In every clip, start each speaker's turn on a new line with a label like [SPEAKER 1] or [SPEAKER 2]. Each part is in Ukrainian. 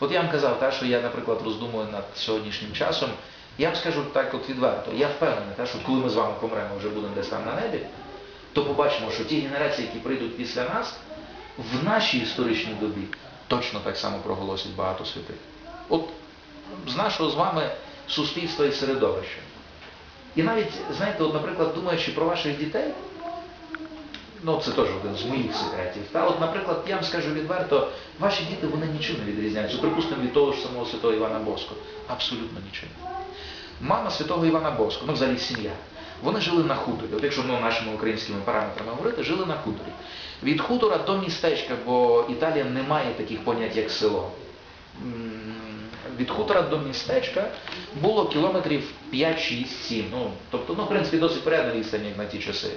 [SPEAKER 1] От я вам казав, та, що я, наприклад, роздумую над сьогоднішнім часом. Я вам скажу так от відверто. Я впевнений, та, що коли ми з вами помремо, вже будемо десь там на небі, то побачимо, що ті генерації, які прийдуть після нас, в нашій історичній добі точно так само проголосять багато святих. От з нашого з вами суспільства і середовища. І навіть, знаєте, от, наприклад, думаючи про ваших дітей, ну це теж один з моїх секретів. Та от, наприклад, я вам скажу відверто, ваші діти вони нічим не відрізняються. Припустимо, від того ж самого святого Івана Боско. Абсолютно нічим. Мама святого Івана Боско, ну взагалі сім'я, вони жили на хуторі. От якщо ну, нашими українськими параметрами говорити, жили на хуторі. Від хутора до містечка, бо Італія не має таких понять, як село. Від хутора до містечка було кілометрів 5, 6, 7. Ну, тобто, ну, в принципі, досить порядна відстань, як на ті часи.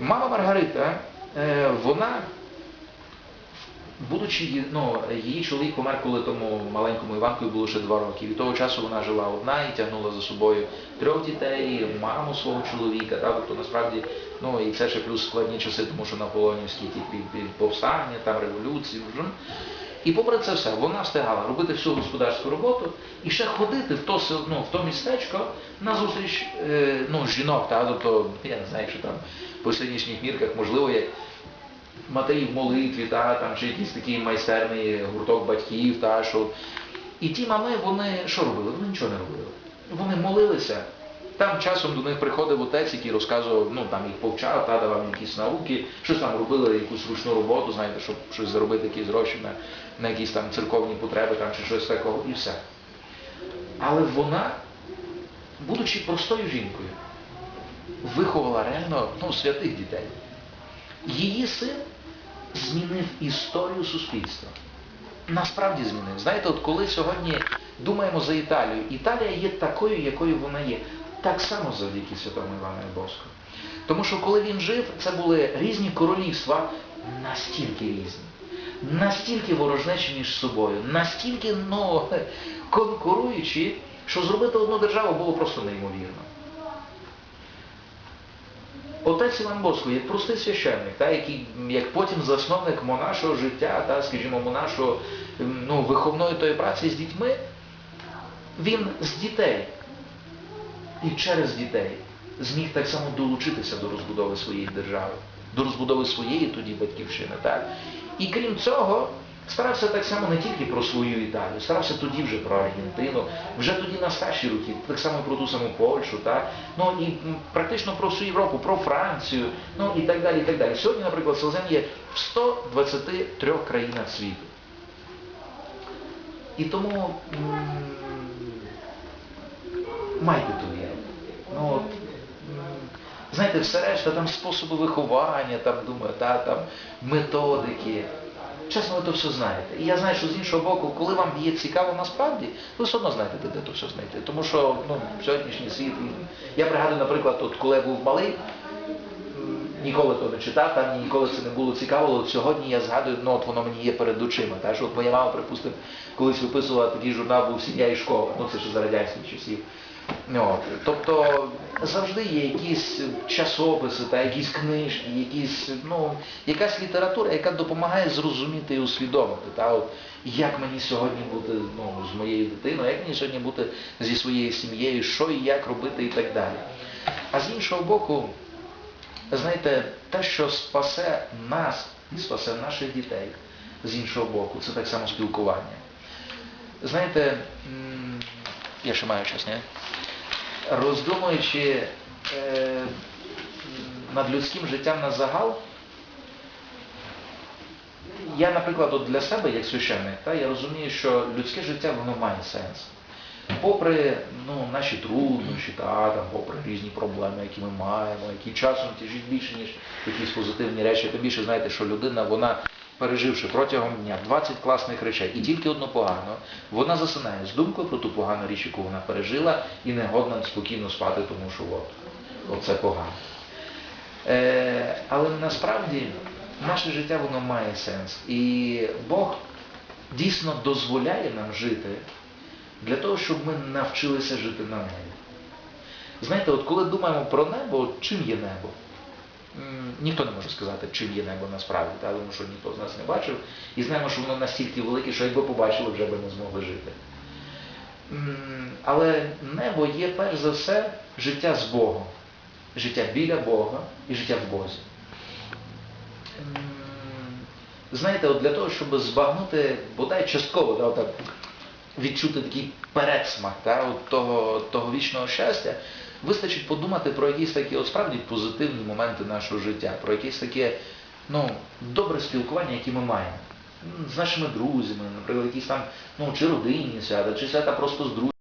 [SPEAKER 1] Мама Маргарита, е, вона, будучи, ну, її чоловік помер, коли тому маленькому Іванкою було ще два роки. Від того часу вона жила одна і тягнула за собою трьох дітей, маму свого чоловіка. Та, тобто насправді, ну і це ще плюс складні часи, тому що наполеонівські ті пі- пі- повстання, там революції. І попри це все, вона встигала робити всю господарську роботу і ще ходити в то, ну, в то містечко на зустріч е, ну, жінок, та, тобто, я не знаю, що там по сьогоднішніх мірках, можливо, як матері в молитві, та, там, чи якийсь такий майстерний гурток батьків, та, що... І ті мами, вони що робили? Вони нічого не робили. Вони молилися. Там часом до них приходив отець, який розказував, ну там їх повчав, та давав якісь науки, щось там робили, якусь ручну роботу, знаєте, щоб щось заробити якісь гроші на, на якісь там церковні потреби там, чи щось такого, і все. Але вона, будучи простою жінкою, виховала реально ну, святих дітей. Її син змінив історію суспільства. Насправді змінив. Знаєте, от коли сьогодні думаємо за Італію, Італія є такою, якою вона є. Так само завдяки Святому Івану Боску. Тому що коли він жив, це були різні королівства, настільки різні, настільки ворожнечі між собою, настільки ну, конкуруючі, що зробити одну державу було просто неймовірно. Отець Іван Боско, як простий священник, та, який як потім засновник монашого життя, та, скажімо, монашого ну, виховної тої праці з дітьми, він з дітей і через дітей зміг так само долучитися до розбудови своєї держави, до розбудови своєї тоді батьківщини. Так? І крім цього, старався так само не тільки про свою Італію, старався тоді вже про Аргентину, вже тоді на старші роки, так само про ту саму Польщу, так? ну і практично про всю Європу, про Францію, ну і так далі. і так далі. Сьогодні, наприклад, Селзен є в 123 країнах світу. І тому м, майте ту віру. Ну, от, м, знаєте, все решта, там способи виховання, там, думаю, та, там, методики. Чесно, ви то все знаєте. І я знаю, що з іншого боку, коли вам є цікаво насправді, ви все одно знаєте, де то все знайти. Тому що ну, сьогоднішній світ, я пригадую, наприклад, от, коли я був малий, ніколи то не читав, там ніколи це не було цікаво, але сьогодні я згадую, ну от воно мені є перед очима. Та, що от моя мама, припустимо, колись виписувала такий журнал, був сім'я і школа, ну це ще за радянських часів. От. Тобто завжди є якісь часописи, та якісь книжки, якісь, ну, якась література, яка допомагає зрозуміти і усвідомити, та, от, як мені сьогодні бути ну, з моєю дитиною, як мені сьогодні бути зі своєю сім'єю, що і як робити і так далі. А з іншого боку, знаєте, те, що спасе нас і спасе наших дітей, з іншого боку, це так само спілкування. Знаєте, я ще маю час, ні? Роздумуючи е, над людським життям на загал, я, наприклад, от для себе, як священник, та, я розумію, що людське життя воно має сенс. Попри ну, наші труднощі, та, там, попри різні проблеми, які ми маємо, які часом тяжіть більше, ніж якісь позитивні речі, то більше знаєте, що людина, вона, переживши протягом дня 20 класних речей і тільки одну погану, вона засинає з думкою про ту погану річ, яку вона пережила, і не годна спокійно спати, тому що от, оце погано. Е, але насправді наше життя воно має сенс. І Бог дійсно дозволяє нам жити для того, щоб ми навчилися жити на небі. Знаєте, от коли думаємо про небо, чим є небо? Ніхто не може сказати, чим є небо насправді, та, тому що ніхто з нас не бачив. І знаємо, що воно настільки велике, що якби побачили, вже би не змогли жити. Але небо є перш за все життя з Богом, життя біля Бога і життя в Бозі. Знаєте, от для того, щоб збагнути бодай частково, да, отак, відчути такий передсмак та, от того, того вічного щастя, вистачить подумати про якісь такі от справді позитивні моменти нашого життя, про якісь таке ну, добре спілкування, яке ми маємо. З нашими друзями, наприклад, якісь там, ну, чи родинні свята, чи свята просто з друзями.